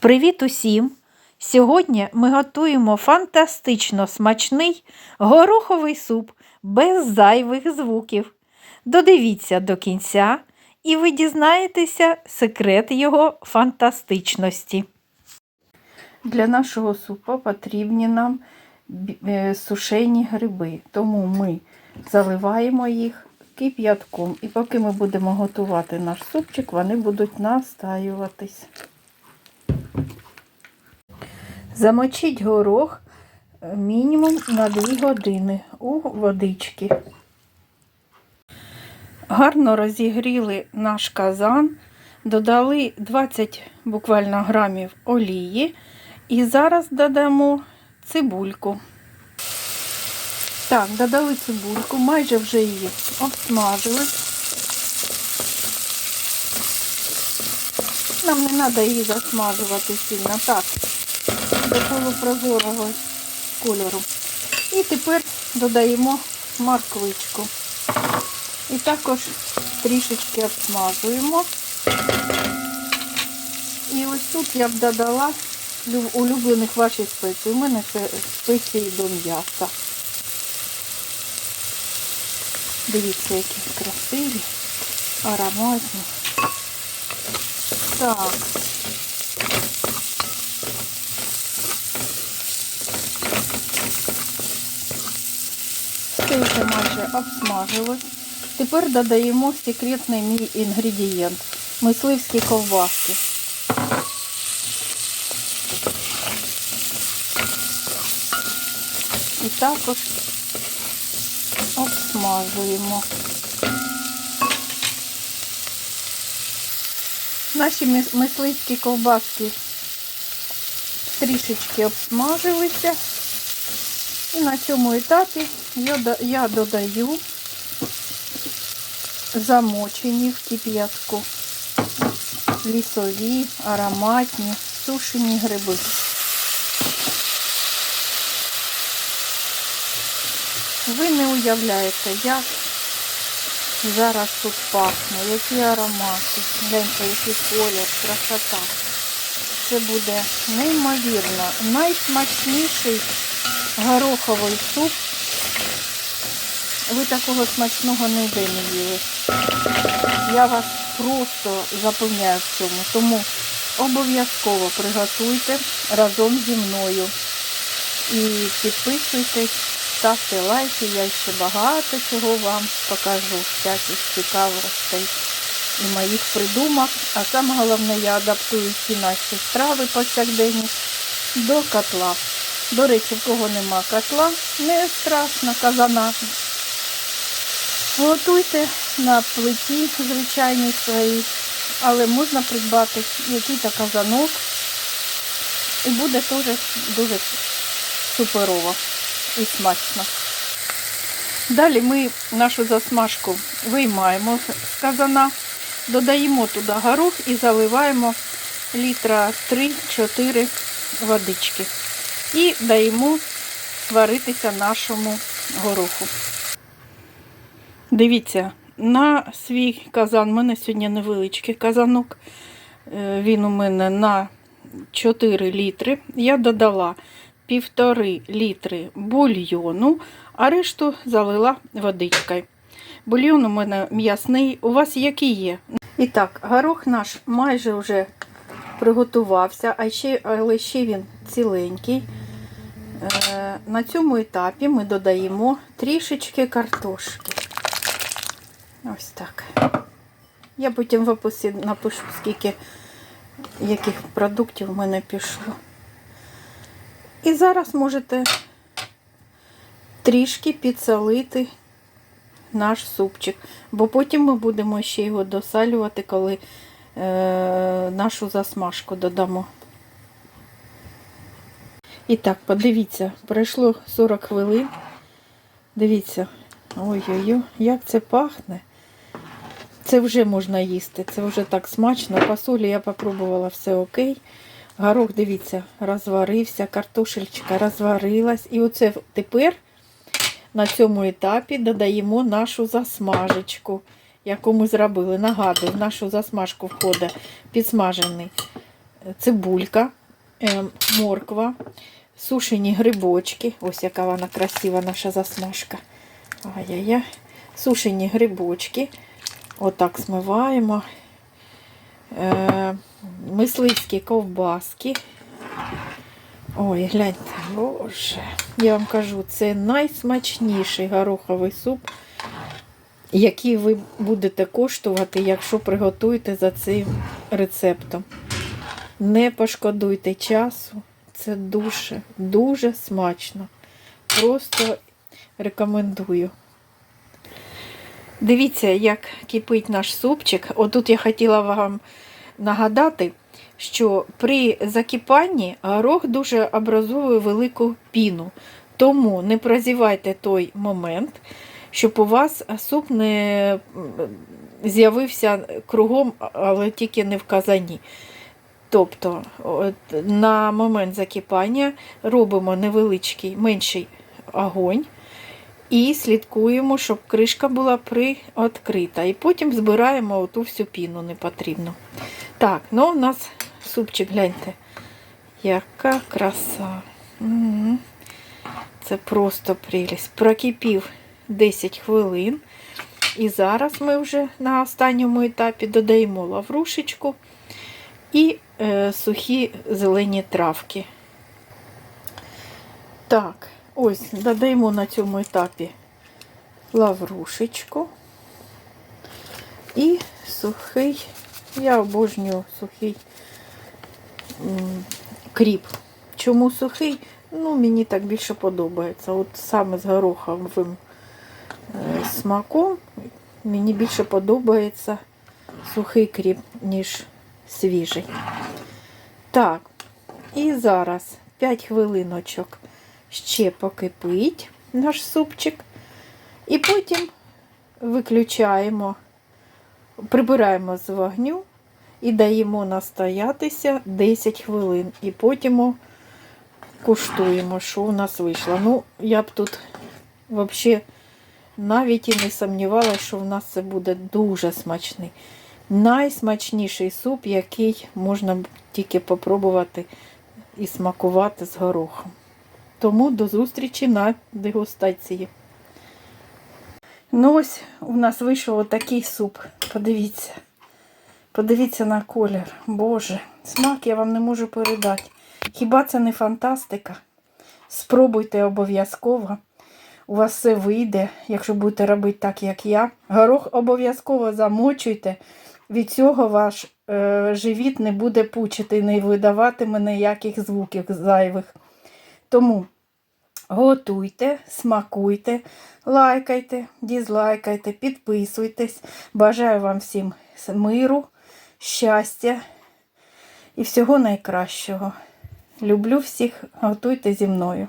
Привіт усім! Сьогодні ми готуємо фантастично смачний гороховий суп без зайвих звуків. Додивіться до кінця, і ви дізнаєтеся секрет його фантастичності. Для нашого супу потрібні нам е, сушені гриби, тому ми заливаємо їх кип'ятком. І поки ми будемо готувати наш супчик, вони будуть настаюватись. Замочіть горох е, мінімум на 2 години у водички. Гарно розігріли наш казан, додали 20 буквально грамів олії і зараз додамо цибульку. Так, додали цибульку, майже вже її обсмажили. Нам не треба її засмажувати сильно. Так, до полупрозорого кольору. І тепер додаємо морквичку. І також трішечки обсмажуємо. І ось тут я б додала улюблених ваші спеції. У мене це спеції до м'яса. Дивіться, які красиві, ароматні. Так. Вже майже обсмажилось. Тепер додаємо секретний мій інгредієнт мисливські ковбаски. І також обсмажуємо. Наші мисливські ковбаски трішечки обсмажилися. І на цьому етапі я, додаю замочені в кип'ятку, лісові, ароматні, сушені гриби. Ви не уявляєте, як зараз тут пахне, які аромати. Гляньте, який колір, красота. Це буде неймовірно. Найсмачніший гороховий суп. Ви такого смачного ніде не їли. Я вас просто запевняю в цьому. Тому обов'язково приготуйте разом зі мною. І підписуйтесь, ставте лайки, я ще багато чого вам покажу, всяких цікавостей і моїх придумок. А саме головне, я адаптую всі наші страви повсякденні до котла. До речі, в кого нема котла, не страшно, казана. Готуйте на плиті звичайній своїй, але можна придбати який-то казанок. І буде теж дуже суперово і смачно. Далі ми нашу засмажку виймаємо з казана, додаємо туди горох і заливаємо літра 3-4 водички. І даємо сваритися нашому гороху. Дивіться, на свій казан, у мене сьогодні невеличкий казанок. Е, Він у мене на 4 літри. Я додала півтори літри бульйону, а решту залила водичкою. Бульйон у мене м'ясний. У вас який є? І так, горох наш майже вже приготувався, але ще він ціленький. Е, На цьому етапі ми додаємо трішечки картошки. Ось так. Я потім в описі напишу, скільки яких продуктів в мене пішло. І зараз можете трішки підсолити наш супчик, бо потім ми будемо ще його досалювати, коли е, нашу засмажку додамо. І так, подивіться, пройшло 40 хвилин. Дивіться, ой-ой-ой, як це пахне. Це вже можна їсти, це вже так смачно. Посолі я попробувала все окей. Горох, дивіться, розварився, картошельчика розварилась. І оце тепер на цьому етапі додаємо нашу засмажечку, яку ми зробили. Нагадую, в нашу засмажку входить підсмажений цибулька, е, морква, сушені грибочки. Ось яка вона красива, наша засмажка. Ай-яй-яй. Сушені грибочки. Отак смиваємо. Е, мисливські ковбаски. Ой, гляньте, боже. Я вам кажу, це найсмачніший гороховий суп, який ви будете коштувати, якщо приготуєте за цим рецептом. Не пошкодуйте часу. Це дуже, дуже смачно. Просто рекомендую. Дивіться, як кипить наш супчик. Отут я хотіла вам нагадати, що при закипанні горох дуже образовує велику піну. Тому не прозівайте той момент, щоб у вас суп не з'явився кругом, але тільки не в казані. Тобто на момент закипання робимо невеличкий менший огонь і слідкуємо, щоб кришка була приоткрита. І потім збираємо оту всю піну непотрібну. Так, ну у нас супчик, гляньте. Яка краса. Це просто прелість. Прокипів 10 хвилин. І зараз ми вже на останньому етапі додаємо лаврушечку і сухі зелені травки. Так, ось додаємо на цьому етапі лаврушечку і сухий, я обожнюю сухий кріп. Чому сухий? Ну, мені так більше подобається. От саме з гороховим е, смаком мені більше подобається сухий кріп, ніж свіжий. Так, і зараз 5 хвилиночок ще покипить наш супчик. І потім виключаємо, прибираємо з вогню і даємо настоятися 10 хвилин. І потім куштуємо, що у нас вийшло. Ну, я б тут взагалі навіть і не сумнівалася, що в нас це буде дуже смачний. Найсмачніший суп, який можна тільки попробувати і смакувати з горохом. Тому до зустрічі на дегустації. Ну ось у нас вийшов отакий суп. Подивіться. Подивіться на колір. Боже, смак я вам не можу передати. Хіба це не фантастика? Спробуйте обов'язково. У вас все вийде, якщо будете робити так, як я. Горох обов'язково замочуйте. Від цього ваш живіт не буде пучити, не видаватиме ніяких звуків зайвих. Тому готуйте, смакуйте, лайкайте, дізлайкайте, підписуйтесь. Бажаю вам всім миру, щастя і всього найкращого. Люблю всіх, готуйте зі мною.